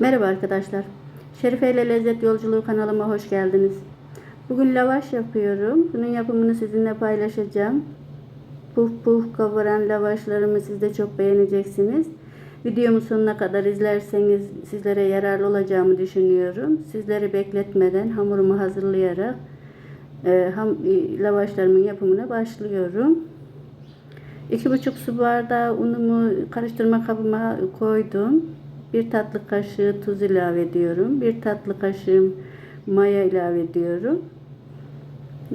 Merhaba arkadaşlar. Şerife ile Lezzet Yolculuğu kanalıma hoş geldiniz. Bugün lavaş yapıyorum. Bunun yapımını sizinle paylaşacağım. Puf puf kavuran lavaşlarımı siz de çok beğeneceksiniz. Videomu sonuna kadar izlerseniz sizlere yararlı olacağımı düşünüyorum. Sizleri bekletmeden hamurumu hazırlayarak e, ham, e, lavaşlarımın yapımına başlıyorum. 2,5 su bardağı unumu karıştırma kabıma koydum. Bir tatlı kaşığı tuz ilave ediyorum. Bir tatlı kaşığı maya ilave ediyorum.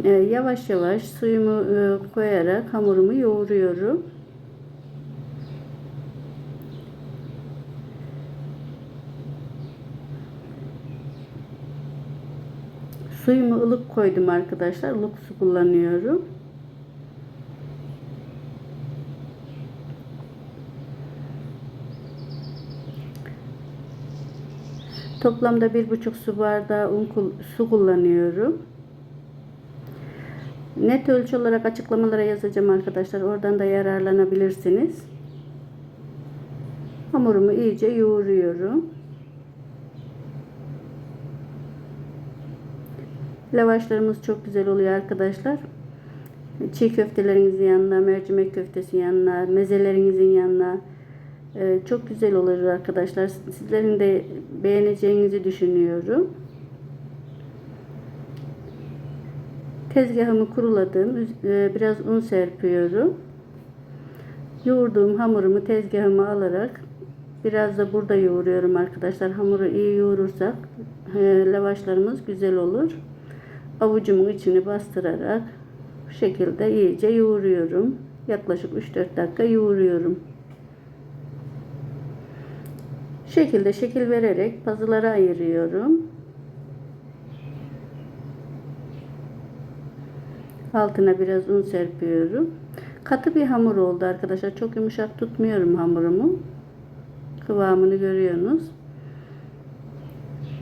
Ee, yavaş yavaş suyumu e, koyarak hamurumu yoğuruyorum. Suyumu ılık koydum arkadaşlar. ılık su kullanıyorum. Toplamda bir buçuk su bardağı un, su kullanıyorum. Net ölçü olarak açıklamalara yazacağım arkadaşlar. Oradan da yararlanabilirsiniz. Hamurumu iyice yoğuruyorum. Lavaşlarımız çok güzel oluyor arkadaşlar. Çiğ köftelerinizin yanına, mercimek köftesi yanına, mezelerinizin yanına, ee, çok güzel olur arkadaşlar. Sizlerin de beğeneceğinizi düşünüyorum. Tezgahımı kuruladım. E, biraz un serpiyorum. Yoğurduğum hamurumu tezgahıma alarak biraz da burada yoğuruyorum arkadaşlar. Hamuru iyi yoğurursak e, lavaşlarımız güzel olur. Avucumun içini bastırarak bu şekilde iyice yoğuruyorum. Yaklaşık 3-4 dakika yoğuruyorum. Şekilde şekil vererek pazılara ayırıyorum. Altına biraz un serpiyorum. Katı bir hamur oldu arkadaşlar. Çok yumuşak tutmuyorum hamurumu. Kıvamını görüyorsunuz.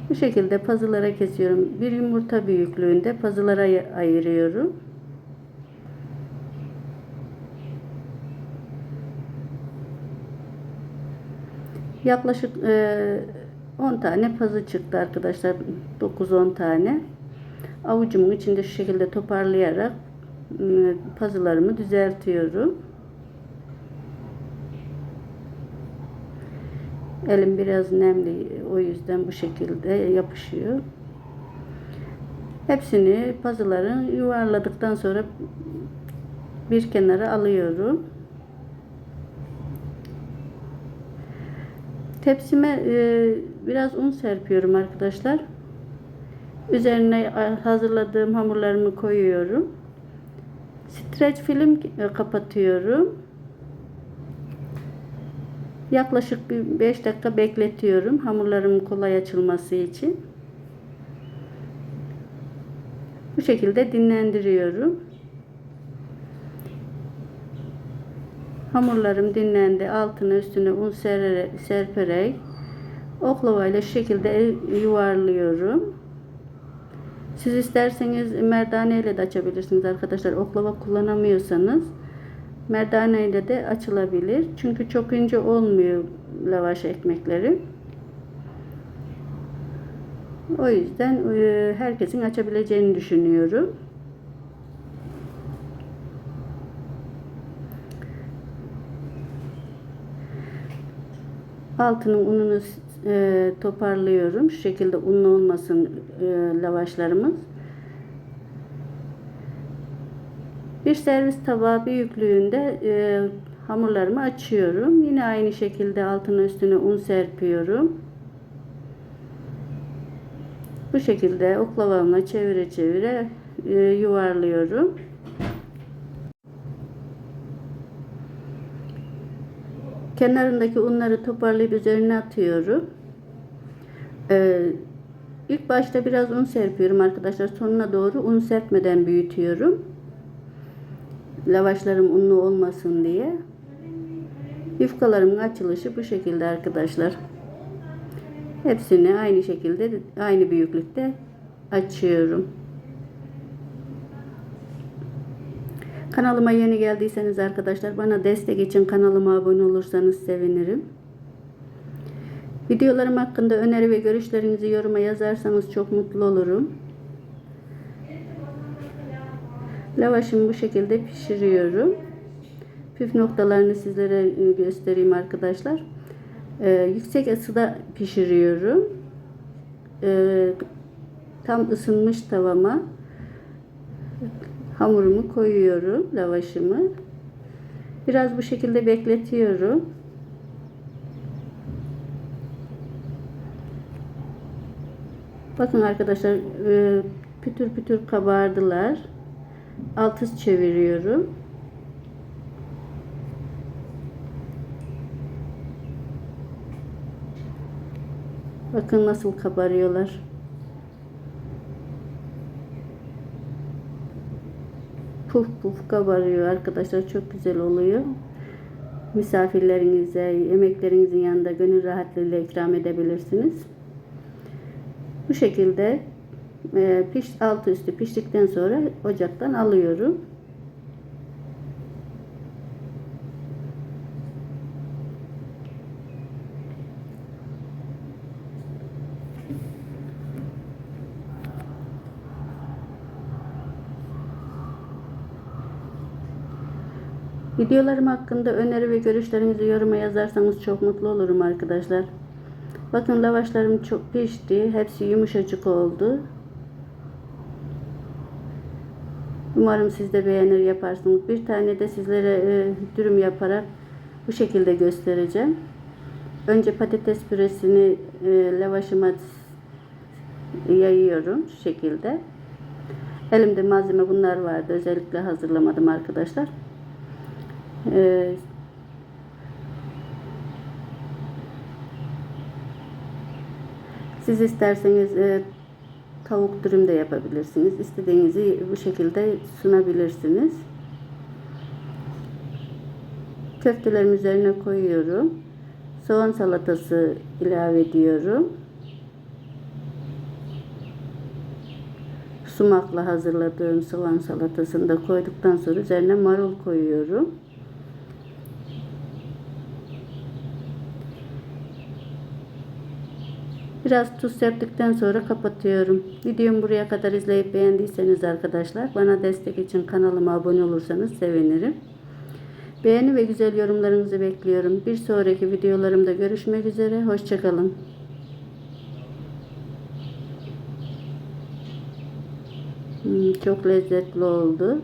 Bu şekilde pazılara kesiyorum. Bir yumurta büyüklüğünde pazılara ayırıyorum. Yaklaşık e, 10 tane pazı çıktı arkadaşlar. 9-10 tane. Avucumun içinde şu şekilde toparlayarak e, pazılarımı düzeltiyorum. Elim biraz nemli o yüzden bu şekilde yapışıyor. Hepsini pazıların yuvarladıktan sonra bir kenara alıyorum. Tepsime e, biraz un serpiyorum arkadaşlar. Üzerine hazırladığım hamurlarımı koyuyorum. Streç film e, kapatıyorum. Yaklaşık bir 5 dakika bekletiyorum. Hamurlarımın kolay açılması için. Bu şekilde dinlendiriyorum. Hamurlarım dinlendi. Altına üstüne un sererek, serperek oklavayla şu şekilde yuvarlıyorum. Siz isterseniz merdane ile de açabilirsiniz arkadaşlar. Oklava kullanamıyorsanız merdane ile de açılabilir. Çünkü çok ince olmuyor lavaş ekmekleri. O yüzden e, herkesin açabileceğini düşünüyorum. Altının ununu e, toparlıyorum. Şu şekilde unlu olmasın e, lavaşlarımız. Bir servis tabağı büyüklüğünde e, hamurlarımı açıyorum. Yine aynı şekilde altına üstüne un serpiyorum. Bu şekilde oklavamla çevire çevire e, yuvarlıyorum. Kenarındaki unları toparlayıp üzerine atıyorum. Ee, ilk başta biraz un serpiyorum arkadaşlar. Sonuna doğru un serpmeden büyütüyorum. Lavaşlarım unlu olmasın diye. Yufkalarımın açılışı bu şekilde arkadaşlar. Hepsini aynı şekilde aynı büyüklükte açıyorum. Kanalıma yeni geldiyseniz arkadaşlar bana destek için kanalıma abone olursanız sevinirim. Videolarım hakkında öneri ve görüşlerinizi yoruma yazarsanız çok mutlu olurum. Lavaşımı bu şekilde pişiriyorum. Püf noktalarını sizlere göstereyim arkadaşlar. Ee, yüksek ısıda pişiriyorum. Ee, tam ısınmış tavama hamurumu koyuyorum, lavaşımı. Biraz bu şekilde bekletiyorum. Bakın arkadaşlar e, pütür pütür kabardılar. Alt üst çeviriyorum. Bakın nasıl kabarıyorlar. Puf puf kabarıyor arkadaşlar. Çok güzel oluyor. Misafirlerinize, yemeklerinizin yanında gönül rahatlığıyla ikram edebilirsiniz. Bu şekilde e, piş, altı üstü piştikten sonra ocaktan alıyorum. Videolarım hakkında öneri ve görüşlerinizi yoruma yazarsanız çok mutlu olurum arkadaşlar. Bakın lavaşlarım çok pişti. Hepsi yumuşacık oldu. Umarım siz de beğenir yaparsınız. Bir tane de sizlere e, dürüm yaparak bu şekilde göstereceğim. Önce patates püresini e, lavaşıma yayıyorum şu şekilde. Elimde malzeme bunlar vardı. Özellikle hazırlamadım arkadaşlar. Ee, siz isterseniz e, tavuk dürüm de yapabilirsiniz. İstediğinizi bu şekilde sunabilirsiniz. Köftelerimi üzerine koyuyorum. Soğan salatası ilave ediyorum. Sumakla hazırladığım soğan salatasını da koyduktan sonra üzerine marul koyuyorum. Biraz tuz serptikten sonra kapatıyorum. Videomu buraya kadar izleyip beğendiyseniz arkadaşlar bana destek için kanalıma abone olursanız sevinirim. Beğeni ve güzel yorumlarınızı bekliyorum. Bir sonraki videolarımda görüşmek üzere. Hoşçakalın. Hmm, çok lezzetli oldu.